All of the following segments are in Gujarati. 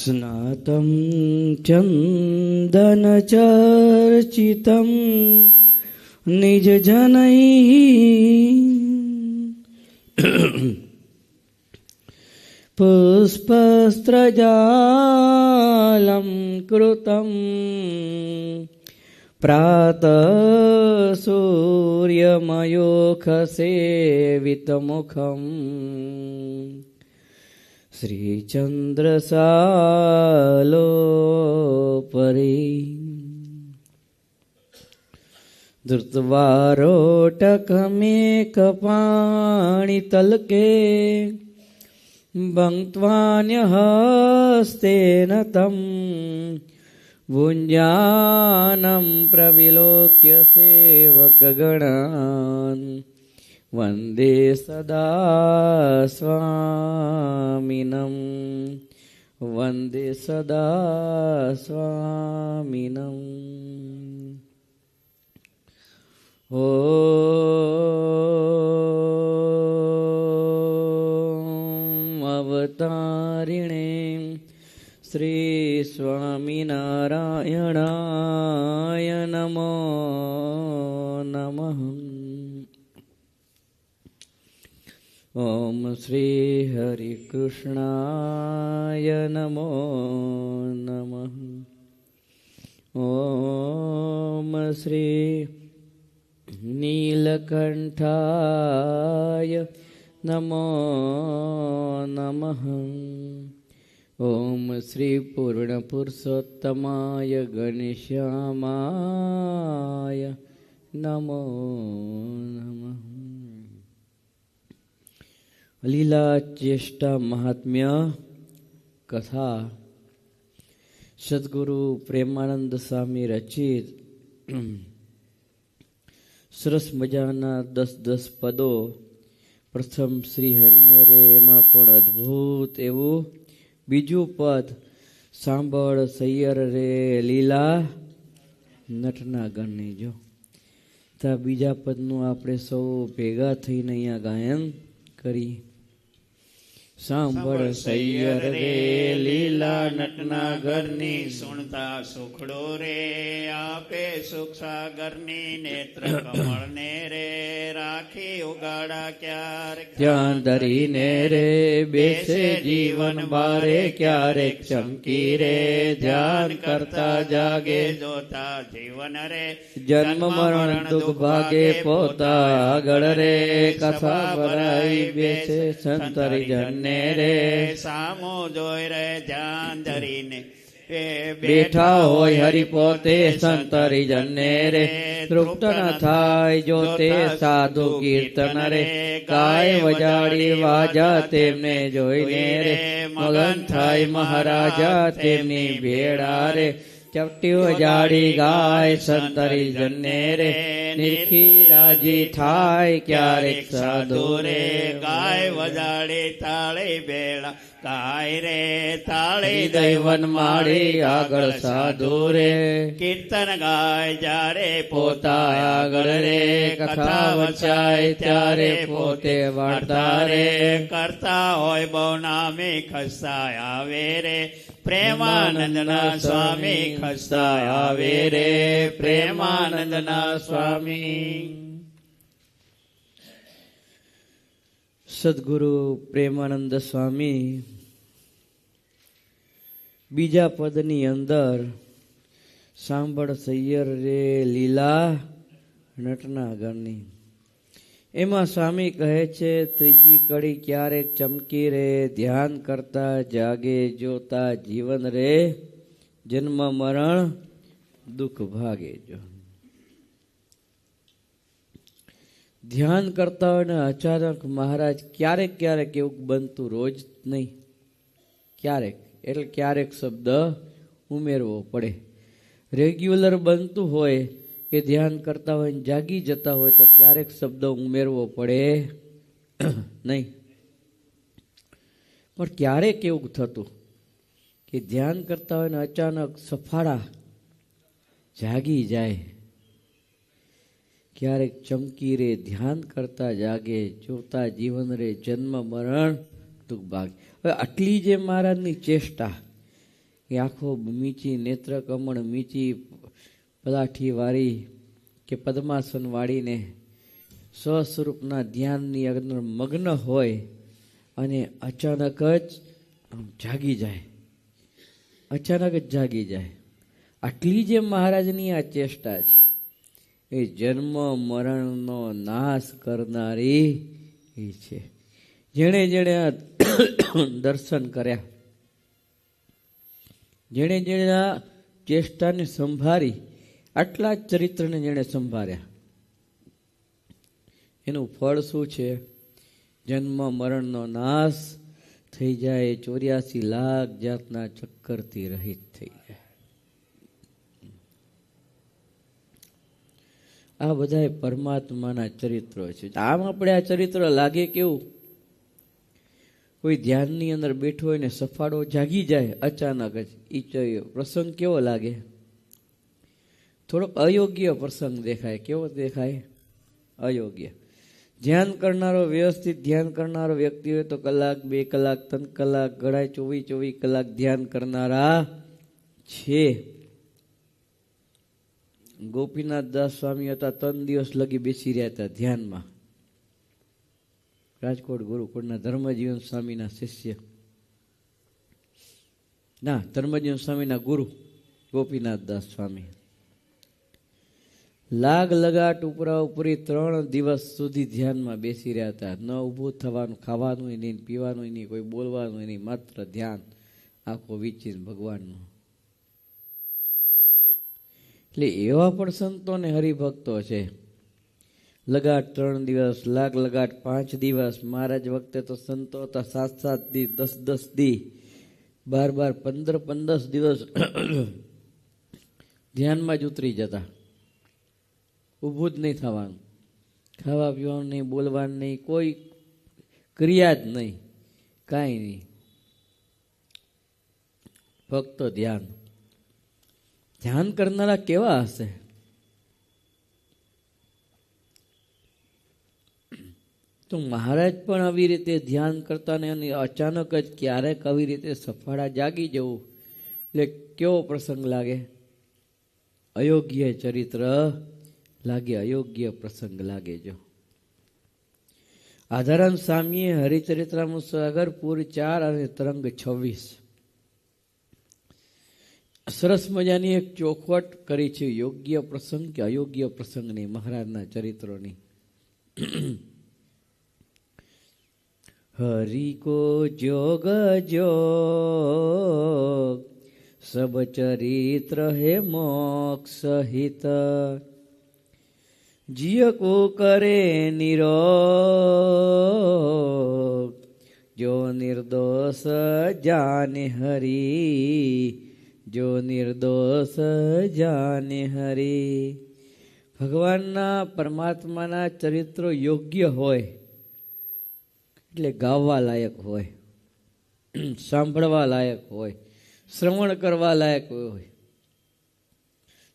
स्नातं चन्दनचर्चितं निजजनैः पुष्पस्त्रजालं कृतं प्रातः सूर्यमयोखसेवितमुखम् શ્રીચંદ્રસાલો પરી ધૃતવારોટકમેકપાણી તલકે ભક્વાન્યહસ્તેન તમ ભુંજાનમ પ્રવિલોક્ય સેવકગણાન वन्दे सदा स्वामिनं वन्दे सदा स्वामिनम्। ॐ अवतारिणे श्रीस्वामिनारायणाय नमो नमः ॐ श्रीहरिकृष्णाय नमो नमः ॐ श्री नीलकण्ठाय नमो नमः ॐ श्रीपूर्णपुरुषोत्तमाय गणेश्यामाय नमो नमः લીલા ચેષ્ટા મહાત્મ્ય કથા સદગુરુ પ્રેમાનંદ સ્વામી રચિત સરસ મજાના દસ દસ પદો પ્રથમ શ્રી હરિને રે એમાં પણ અદ્ભુત એવું બીજું પદ સાંભળ સૈયર રે લીલા નટના ગણની જો ત્યાં બીજા પદનું આપણે સૌ ભેગા થઈને અહીંયા ગાયન કરી સાંભળ સૈયર રે લીલા નટના ઘરની સુણતા સુખડો રે આપે સુખ સાગરની નેત્ર કમળ ને રે રાખી ઉગાડા ક્યારેક ધ્યાન ધરીને રે બેસે જીવન બારે ક્યારેક ચમકી રે ધ્યાન કરતા જાગે જોતા જીવન રે જન્મ મરણ દુઃખ ભાગે પોતા આગળ રે કથા ભરાઈ બેસે સંતરી જનને રે સામો જોઈ રે ધ્યાન ધરીને એ બેઠા હોય હરિ પોતે સંતરી જનને રે તૃપ્ત ન થાય જો તે સાધુ કીર્તન રે ગાય વજાડી વાજા તેમને જોઈને રે મગન થાય મહારાજા તેમની ભેડા રે ચપટી વજાડી ગાય સંતરી જનને રે નિરખી રાજી થાય ક્યારેક સાધુ રે ગાય વજાડે તાળે બેળા ગાય રે તાળે દૈવન માડી આગળ સાધુ રે કીર્તન ગાય જ્યારે પોતા આગળ રે કથા વચાય ત્યારે પોતે વાર્તા રે કરતા હોય બહુ નામે ખસતા આવે રે પ્રેમાનંદના સ્વામી ખસતા આવે રે. પ્રેમાનંદના સ્વામી. સદગુરુ પ્રેમાનંદ સ્વામી બીજા પદની અંદર સાંભળ સૈયર રે લીલા નટના ગણની એમાં સ્વામી કહે છે, ત્રીજી કડી ક્યારેક ચમકી રે, ધ્યાન કરતા જાગે, જોતા જીવન રે, જન્મ મરણ, દુઃખ ભાગે જો. ધ્યાન કરતા હોય ને અચાનક મહારાજ ક્યારેક ક્યારેક એવું બનતું રોજ નહીં. ક્યારેક, એટલે ક્યારેક શબ્દ ઉમેરવો પડે. રેગ્યુલર બનતું હોય કે ધ્યાન કરતા હોય જાગી જતા હોય તો ક્યારેક શબ્દ ઉમેરવો પડે. નહીં. પણ ક્યારેક એવું થતું કે ધ્યાન કરતા હોય ને અચાનક સફાળા જાગી જાય. ક્યારેક ચમકી રે, ધ્યાન કરતા જાગે, જોતા જીવન રે, જન્મ, મરણ, દુઃખ, ભાગ. હવે આટલી જે મહારાજની ચેષ્ટા એ આખો મીચી નેત્ર કમળ મીચી પલાઠી વાળી કે પદ્માસન વાળીને સ્વસ્વરૂપના ધ્યાનની અંદર મગ્ન હોય અને અચાનક જ જાગી જાય. અચાનક જ જાગી જાય. આટલી જે મહારાજની આ ચેષ્ટા છે, એ જન્મ મરણનો નાશ કરનારી એ છે. જેણે જેણે આ દર્શન કર્યા, જેણે જેણે આ ચેષ્ટાને સંભાળી આટલા જ ચરિત્રને જેણે સંભાળ્યા. એનું ફળ શું છે? જન્મ, મરણનો નાશ થઈ જાય, ચોર્યાસી લાખ જાતના ચક્કરથી રહિત થઈ જાય. આ બધા પરમાત્માના ચરિત્રો છે. આમ આપણે આ ચરિત્ર લાગે કેવું? કોઈ ધ્યાનની અંદર બેઠો હોય ને, સફાળો જાગી જાય અચાનક જ. એ પ્રસંગ કેવો લાગે? થોડોક અયોગ્ય પ્રસંગ દેખાય. કેવો દેખાય? અયોગ્ય. ધ્યાન કરનારો વ્યવસ્થિત ધ્યાન કરનારો વ્યક્તિ હોય તો કલાક, બે કલાક, ત્રણ કલાક, ઘડાય ચોવીસ ચોવીસ કલાક ધ્યાન કરનારા છે. ગોપીનાથ દાસ સ્વામી હતા, ત્રણ દિવસ લગી બેસી રહ્યા હતા ધ્યાનમાં. રાજકોટ ગુરુકુળના ધર્મજીવન સ્વામીના શિષ્ય. ના, ધર્મજીવન સ્વામીના ગુરુ ગોપીનાથ દાસ સ્વામી. લાગ લગાટ ઉપરા ઉપરી ત્રણ દિવસ સુધી ધ્યાનમાં બેસી રહ્યા હતા. ન ઊભું થવાનું, ખાવાનું નહીં, પીવાનું નહીં, કોઈ બોલવાનું નહીં, માત્ર ધ્યાન આખો વિચિત ભગવાનનું. એટલે એવા પણ સંતોને હરિભક્તો છે. લગાટ ત્રણ દિવસ, લાગ લગાટ પાંચ દિવસ, મહારાજ વખતે તો સંતો હતા સાત સાત દી, દસ દસ દી. બાર બાર પંદર પંદર દિવસ ધ્યાનમાં જ ઉતરી જતા. ઊભું જ નહીં થવાનું. ખાવા પીવાનું નહીં, બોલવાનું નહીં, કોઈ ક્રિયા જ નહીં, કાંઈ નહીં. ફક્ત ધ્યાન. ધ્યાન કરનારા કેવા હશે? તો મહારાજ પણ આવી રીતે ધ્યાન કરતા ને અને અચાનક જ ક્યારેક આવી રીતે સફાળા જાગી જવું, એટલે કેવો પ્રસંગ લાગે? અયોગ્ય ચરિત્ર લાગે, અયોગ્ય પ્રસંગ લાગે જો. આધારામ સ્વામીએ હરિચરિત્રામૃત સાગર ચાર અને તરંગ છવ્વીસ. સરસ મજાની એક ચોખવટ કરી છે, યોગ્ય પ્રસંગ કે અયોગ્ય પ્રસંગની મહારાજના ચરિત્રોની. હરિ કો જોગ જોગ, સબ ચરિત્ર હે મોક્ષ હિત. જીય કો કરે નિરો જો નિર્દોષ જાને હરી, જો નિર્દોષ જાને હરી. ભગવાનના પરમાત્માના ચરિત્રો યોગ્ય હોય, એટલે ગાવા લાયક હોય, સાંભળવા લાયક હોય, શ્રવણ કરવા લાયક હોય,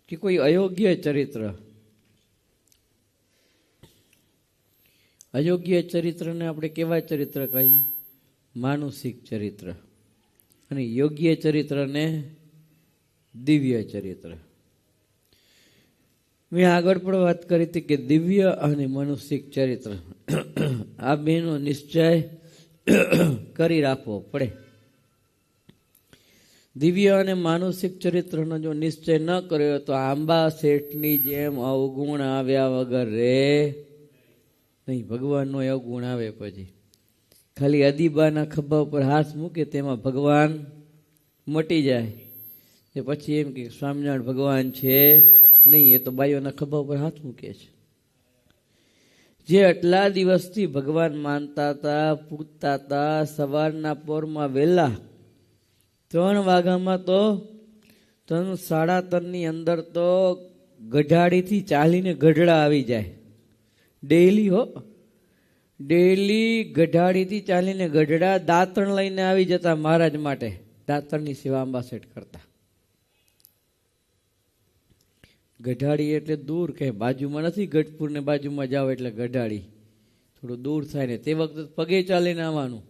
કે કોઈ અયોગ્ય ચરિત્ર અયોગ્ય ચરિત્રને આપણે કેવા ચરિત્ર કહીએ? માનુષિક ચરિત્ર. અને યોગ્ય ચરિત્રને દિવ્ય ચરિત્ર. મેં આગળ પણ વાત કરી હતી કે દિવ્ય અને મનુષ્યિક ચરિત્ર. આ બેનો નિશ્ચય કરી રાખવો પડે. દિવ્ય અને માનસિક ચરિત્રનો જો નિશ્ચય ન કર્યો તો આંબા શેઠની જેમ અવગુણ આવ્યા વગર રે. નહીં, ભગવાનનો એવો ગુણ આવે પછી. ખાલી અદીબાના ખભા ઉપર હાથ મૂકે તેમાં ભગવાન મટી જાય. એ પછી એમ કે સ્વામિનારાયણ ભગવાન છે નહીં, એ તો બાઈઓના ખભા ઉપર હાથ મૂકે છે. જે આટલા દિવસથી ભગવાન માનતા હતા પૂજતા હતા, સવારના પોરમાં વહેલા ત્રણ વાગ્યામાં તો ત્રણ સાડા ત્રણની અંદર તો ગઢાડીથી ચાલીને ગઢડા આવી જાય. ડેલી હો. ડેલી ગઢાડીથી ચાલીને ગઢડા દાંતણ લઈને આવી જતા મહારાજ માટે. દાંતણની સેવા અંબાસેટ કરતા. ગઢાડી એટલે દૂર કે બાજુમાં નથી, ગઢપુરને બાજુમાં જાઓ એટલે ગઢાડી થોડું દૂર થાય ને. તે વખતે પગે ચાલીને આવવાનું.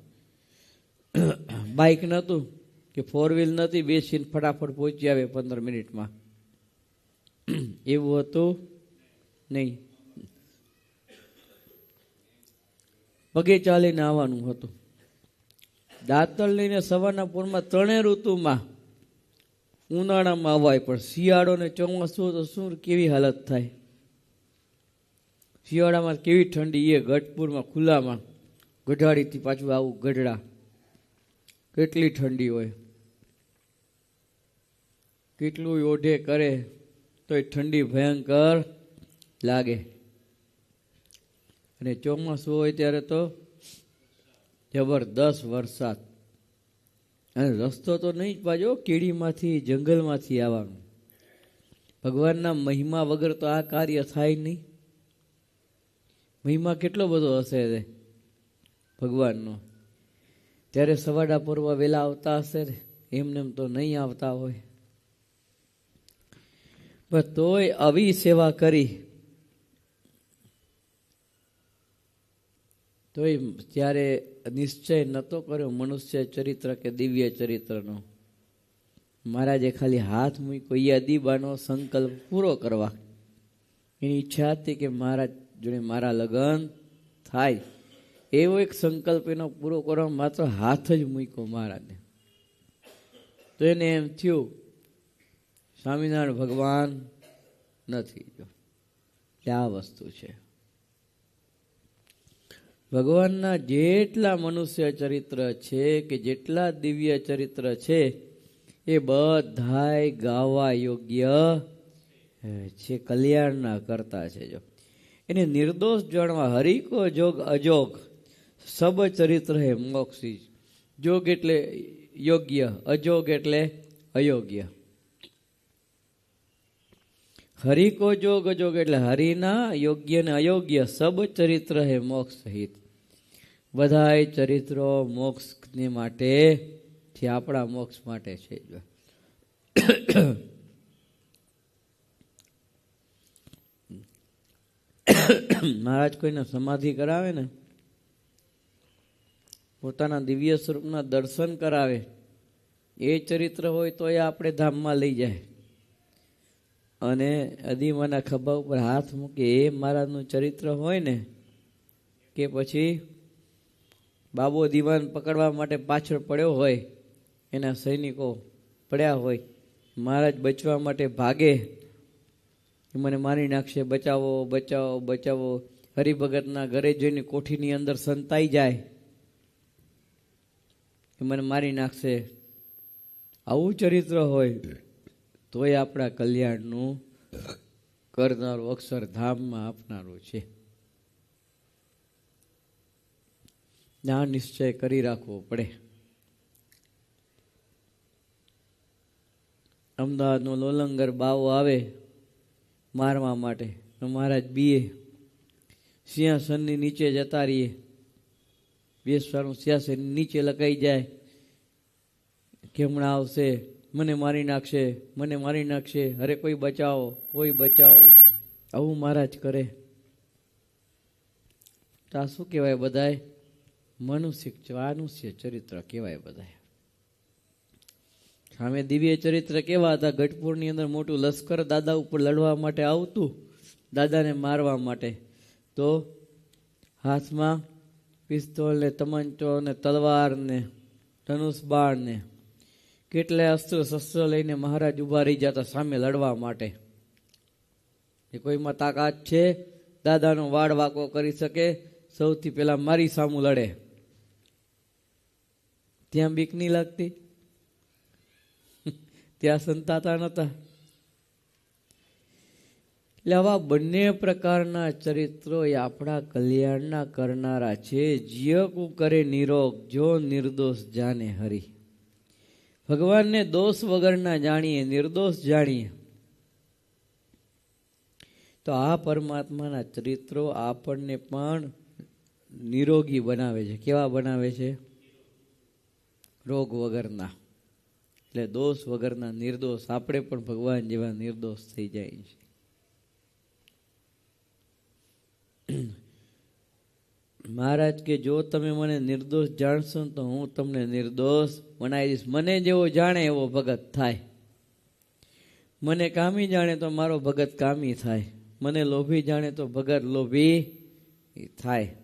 બાઇક નહોતું કે ફોર વ્હીલ નથી બેસીને ફટાફટ પહોંચી આવે પંદર મિનિટમાં. એવું હતું નહીં. પગે ચાલીને આવવાનું હતું. દાંતણ લઈને સવારના પૂરમાં ત્રણેય ઋતુમાં ઉનાળામાં અવાય, પણ શિયાળો ને ચોમાસું તો શું કેવી હાલત થાય? શિયાળામાં કેવી ઠંડી? એ ગઢપુરમાં ખુલ્લામાં ગઢાડીથી પાછું આવું ગઢડા. કેટલી ઠંડી હોય. કેટલું ઓઢે કરે તો એ ઠંડી ભયંકર લાગે. અને ચોમાસું હોય ત્યારે તો જબરદસ્ત વરસાદ. અને રસ્તો તો નહીં જ પાછો કીડીમાંથી, જંગલમાંથી આવવાનું. ભગવાનના મહિમા વગર તો આ કાર્ય થાય નહીં. મહિમા કેટલો બધો હશે રે ભગવાનનો. ત્યારે સવાડા પૂર્વ વહેલા આવતા હશે એમને એમ તો નહીં આવતા હોય. પણ તોય આવી સેવા કરી. તોય ત્યારે નિશ્ચય નહોતો કર્યો, મનુષ્ય ચરિત્ર કે દિવ્ય ચરિત્રનો મહારાજે ખાલી હાથ મૂક્યો એ અદીબાનો સંકલ્પ પૂરો કરવા, એની ઈચ્છા હતી કે મહારાજ જોડે મારા લગ્ન થાય, એવો એક સંકલ્પ એનો પૂરો કરવા માત્ર હાથ જ મૂક્યો મહારાજને તો એને એમ થયું, સ્વામિનારાયણ ભગવાન નથી. જો આ વસ્તુ છે. ભગવાનના જેટલા મનુષ્ય ચરિત્ર છે કે જેટલા દિવ્ય ચરિત્ર છે, એ બધાય ગાવા યોગ્ય છે કલ્યાણના કરતા છે જો. એને નિર્દોષ જાણવા હરિકો જોગ અજોગ સબ ચરિત્ર હે મોક્ષી. જોગ એટલે યોગ્ય, અજોગ એટલે અયોગ્ય. હરિકો જોગ અજોગ એટલે હરિના યોગ્ય ને અયોગ્ય સબ ચરિત્ર હે મોક્ષ સહિત બધાય ચરિત્રો મોક્ષને માટે જે આપણા મોક્ષ માટે છે. મહારાજ કોઈને સમાધિ કરાવે ને, પોતાના દિવ્ય સ્વરૂપના દર્શન કરાવે, એ ચરિત્ર હોય તો એ આપણે ધામમાં લઈ જાય. અને અદીમાના ખભા ઉપર હાથ મૂકે, એ મહારાજનું ચરિત્ર હોય ને, કે પછી બાબો દીવાન પકડવા માટે પાછળ પડ્યો હોય, એના સૈનિકો પડ્યા હોય, મહારાજ બચવા માટે ભાગે. એ મને મારી નાખશે, બચાવો બચાવો બચાવો. હરિભગતના ઘરે જઈને કોઠીની અંદર સંતાઈ જાય. એ મને મારી નાખશે. આવું ચરિત્ર હોય તોય આપણા કલ્યાણનું કરનારું અક્ષરધામમાં આપનારું છે. આ નિશ્ચય કરી રાખવો પડે. અમદાવાદનો લોલંગર બાવો આવે મારવા માટે. મહારાજ બીએ, સિંહાસનની નીચે જતા રહીએ. બેસવાનું સિંહાસન નીચે લખાઈ જાય. કે આવશે, મને મારી નાખશે, મને મારી નાખશે. અરે કોઈ બચાવો કોઈ બચાવો. આવું મહારાજ કરે. તો આ શું કહેવાય બધાય? મનુષ્ય માનુષ્ય ચરિત્ર કહેવાય બધાય. સામે દિવ્ય ચરિત્ર કેવા હતા? ગઢપુરની અંદર મોટું લશ્કર દાદા ઉપર લડવા માટે આવતું, દાદાને મારવા માટે. તો હાથમાં પિસ્તોલ ને તમંચો ને તલવાર ને ધનુષ બાણ ને કેટલાય અસ્ત્ર શસ્ત્ર લઈને મહારાજ ઊભા રહી જતા સામે લડવા માટે. એ કોઈમાં તાકાત છે? દાદાનો વાળ વાકો કરી શકે, સૌથી પહેલા મારી સામું લડે. ત્યાં બીક નહીં લાગતી. ત્યાં સંતાતા નતા. એટલે આવા બંને પ્રકારના ચરિત્રો એ આપણા કલ્યાણના કરનારા છે. જીયકું કરે નિરોગ, જો નિર્દોષ જાને હરી. ભગવાનને દોષ વગરના જાણીએ, નિર્દોષ જાણીએ. તો આ પરમાત્માના ચરિત્રો આપણને પણ નિરોગી બનાવે છે. કેવા બનાવે છે? રોગ વગરના. એટલે દોષ વગરના નિર્દોષ. આપણે પણ ભગવાન જેવા નિર્દોષ થઈ જાય છે. મહારાજ કે, જો તમે મને નિર્દોષ જાણશો તો હું તમને નિર્દોષ બનાવી દઈશ. મને જેવો જાણે એવો ભગત થાય. મને કામી જાણે તો મારો ભગત કામી થાય. મને લોભી જાણે તો ભગત લોભી થાય.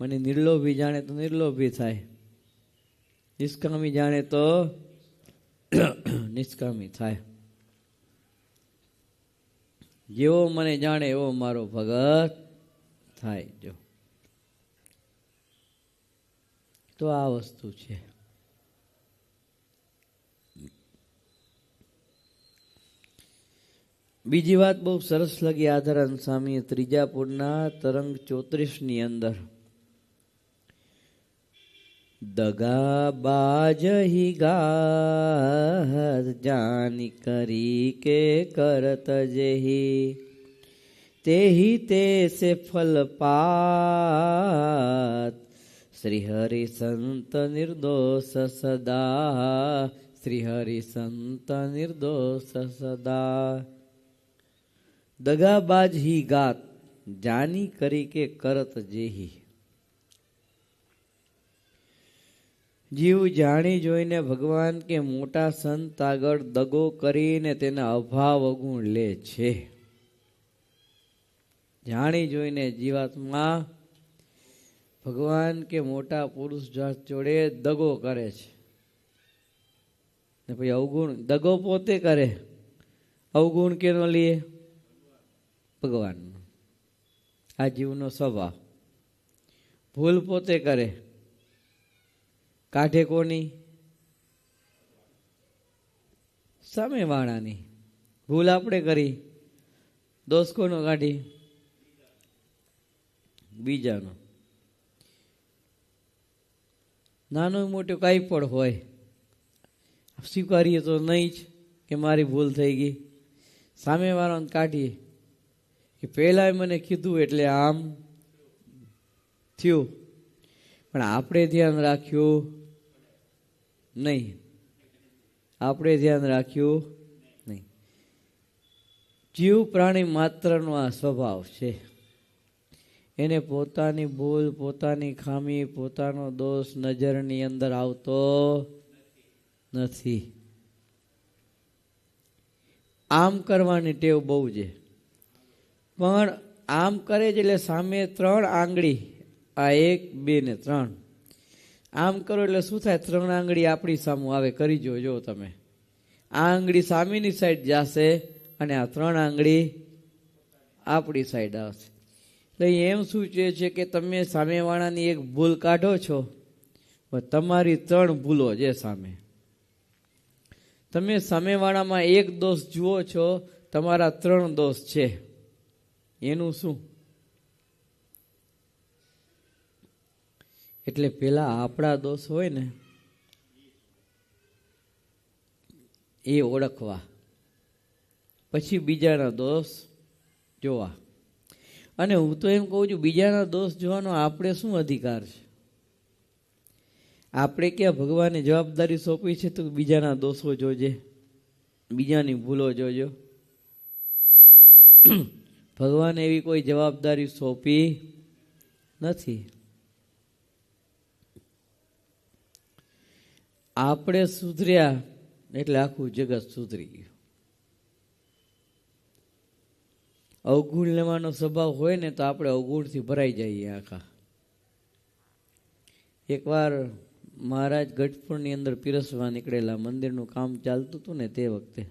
મને નિર્લોભી જાણે તો નિર્લોભી થાય. નિષ્કામી જાણે તો નિષ્કામી થાય. જેવો મને જાણે એવો મારો ભગત થાય જો. તો આ વસ્તુ છે. બીજી વાત બહુ સરસ લાગી આધારાન ત્રીજા ત્રીજાપુરના તરંગ ચોત્રીસની અંદર. દગા બાજ હી ગાત જાની કરી કે કરત જેહી તેહી તે સે ફલ પાત શ્રી હરિ સંત નિર્દોષ સદા શ્રી હરિ સંત નિર્દોષ સદા દગાબાજ હી ગાત જાની કરી કે કરત જીવ જાણી જોઈને ભગવાન કે મોટા સંત આગળ દગો કરીને તેના અભાવ અગુણ લે છે. જાણી જોઈને જીવાત્મા ભગવાન કે મોટા પુરુષ જાત જોડે દગો કરે છે. ને પછી અવગુણ દગો પોતે કરે. અવગુણ કેનો લે ભગવાનનો. આ જીવનો સ્વભાવ. ભૂલ પોતે કરે. કાઢે કોની? સામેવાળાની. ભૂલ આપણે કરી. દોષ કોનો કાઢી? બીજાનો. નાનો મોટો કાંઈ પણ હોય. સ્વીકારીએ તો નહીં જ કે મારી ભૂલ થઈ ગઈ. સામેવાળાને કાઢીએ. કે પહેલાં મને કીધું એટલે આમ થયું. પણ આપણે ધ્યાન રાખ્યું. નહીં. આપણે ધ્યાન રાખ્યું નહીં. જીવ પ્રાણી માત્રનો આ સ્વભાવ છે. એને પોતાની ભૂલ, પોતાની ખામી, પોતાનો દોષ નજરની અંદર આવતો નથી. આમ કરવાની ટેવ બહુ છે. પણ આમ કરે છે એટલે સામે ત્રણ આંગળી, આ એક, બે ને ત્રણ. આમ કરો એટલે શું થાય? ત્રણ આંગળી આપણી સામું આવે, કરી જોજો તમે. આ આંગળી સામેની સાઈડ જશે અને આ ત્રણ આંગળી આપણી સાઈડ આવશે. એટલે એમ સૂચવે છે કે તમે સામેવાળાની એક ભૂલ કાઢો છો, પણ તમારી ત્રણ ભૂલો છે સામે. તમે સામેવાળામાં એક દોષ જુઓ છો, તમારા ત્રણ દોષ છે. એનું શું? એટલે પેલા આપણા દોષ હોય ને, એ ઓળખવા. પછી બીજાના દોષ જોવા. અને હું તો એમ કહું છું, બીજાના દોષ જોવાનો આપણે શું અધિકાર છે? આપણે ક્યાં ભગવાને જવાબદારી સોંપી છે તો બીજાના દોષો જોજે, બીજાની ભૂલો જોજો. ભગવાને એવી કોઈ જવાબદારી સોંપી નથી. આપણે સુધર્યા એટલે આખું જગત સુધરી ગયું. અવગુણ લેવાનો સ્વભાવ હોય ને તો આપણે અવગુણથી ભરાઈ જઈએ આખા. એકવાર મહારાજ ગઢપુરની અંદર પીરસવા નીકળેલા મંદિરનું કામ ચાલતું હતું ને તે વખતે.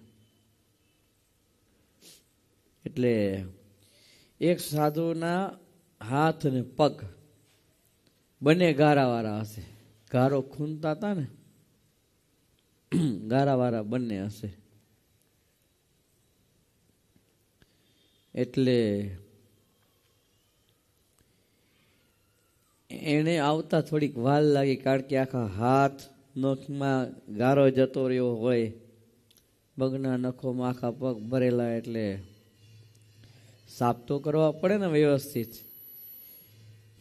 એટલે એક સાધુના હાથ અને પગ બંને ગારાવાળા હશે. ગારો ખૂનતા હતા ને ગારાવાળા બંને હશે. એટલે એને આવતા થોડીક વાલ લાગી, કારણ કે આખા હાથ નખમાં ગારો જતો રહ્યો હોય, પગના નખોમાં આખા પગ ભરેલા, એટલે સાફ તો કરવા પડે ને વ્યવસ્થિત.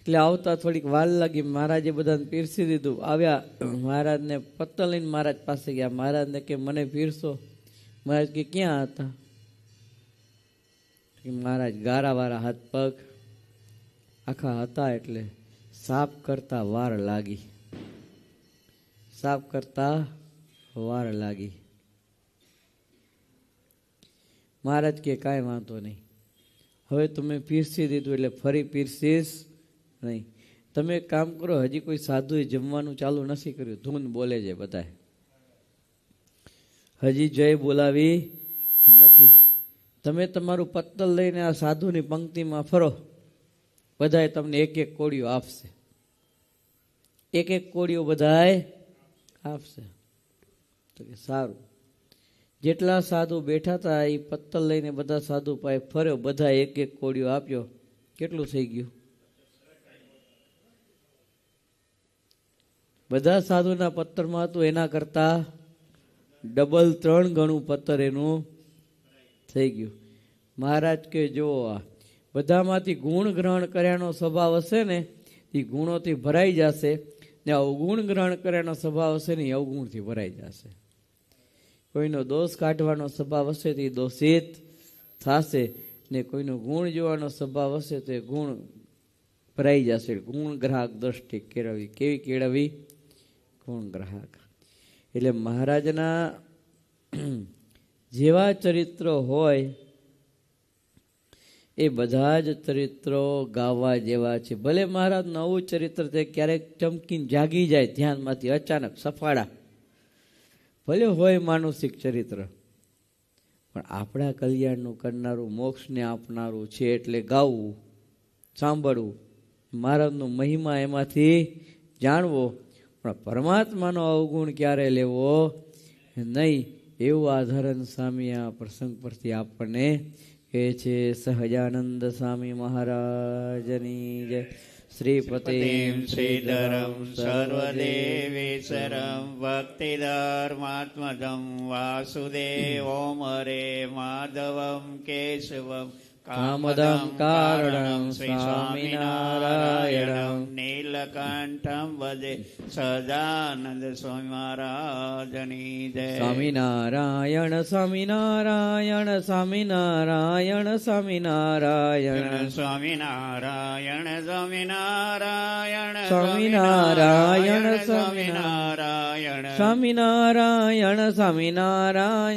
એટલે આવતા થોડીક વાલ લાગી મહારાજે બધાને પીરસી દીધું. આવ્યા, મહારાજને પત્તર લઈને મહારાજ પાસે ગયા. મહારાજને કે, મને પીરસો. મહારાજ કે, ક્યાં હતા? મહારાજ, ગારાવાળા હાથ પગ આખા હતા એટલે સાફ કરતા વાર લાગી. સાફ કરતા વાર લાગી. મહારાજ કે, કાંઈ વાંધો નહીં. હવે તમે પીરસી દીધું એટલે ફરી પીરસીશ. નહીં. તમે એક કામ કરો, હજી કોઈ સાધુએ જમવાનું ચાલુ નથી કર્યું. ધૂન બોલે છે બધાએ હજી જય બોલાવી નથી. તમે તમારું પત્તલ લઈને આ સાધુની પંક્તિમાં ફરો. બધાએ તમને એક એક કોળીઓ આપશે. એક એક કોળીઓ બધાએ આપશે. તો કે સારું. જેટલા સાધુ બેઠા હતા એ પત્તલ લઈને બધા સાધુ પાસે ફર્યો બધા એક એક કોળીઓ આપ્યો. કેટલું થઈ ગયું? બધા સાધુના પત્તરમાં હતું, એના કરતા ડબલ ત્રણ ગણું પત્તર એનું થઈ ગયું. મહારાજ કે જો આ, બધામાંથી ગુણ ગ્રહણ કર્યાનો સ્વભાવ હશે ને એ ગુણોથી ભરાઈ જશે ને અવગુણ ગ્રહણ કર્યાનો સ્વભાવ હશે ને એ અવગુણથી ભરાઈ જશે. કોઈનો દોષ કાઢવાનો સ્વભાવ હશે તો એ દોષિત થશે ને કોઈનો ગુણ જોવાનો સ્વભાવ હશે તો એ ગુણ ભરાઈ જશે. ગુણ ગ્રાહક દ્રષ્ટિ કેળવવી, કેવી કેળવવી? ગુણ ગ્રાહક? એટલે મહારાજના જેવા ચરિત્રો હોય, એ બધા જ ચરિત્રો ગાવા જેવા છે. ભલે મહારાજ નવું ચરિત્ર છે, ક્યારેક ચમકીને જાગી જાય ધ્યાનમાંથી, અચાનક સફાળા. ભલે હોય માનસિક ચરિત્ર, પણ આપણા કલ્યાણનું કરનારું, મોક્ષને આપનારું છે એટલે ગાવું, સાંભળવું. મહારાજનો મહિમા એમાંથી જાણવો. પણ પરમાત્માનો અવગુણ ક્યારે લેવો? નહીં. એવું આધરણ સ્વામી આ પ્રસંગ પરથી આપણને કહે છે, સહજાનંદ સ્વામી મહારાજની જય. શ્રીપતિ પતિમ શ્રીધરમ સર્વદેવેશ્વરમ ભક્તિધર્માત્મજમ વાસુદેવ હરે માધવમ કેશવમ શ્રી સ્વામિનારાયણમ નીલકંઠમ વદે સદાનંદ સ્વામી મહારાજની જય સ્વામિનારાયણ સ્વામિનારાયણ સ્વામિનારાયણ સ્વામિનારાયણ સ્વામિનારાયણ સ્વામિનારાયણ સ્વામિનારાયણ સ્વામિનારાયણ સ્વામિનારાયણ સ્વામિનારાયણ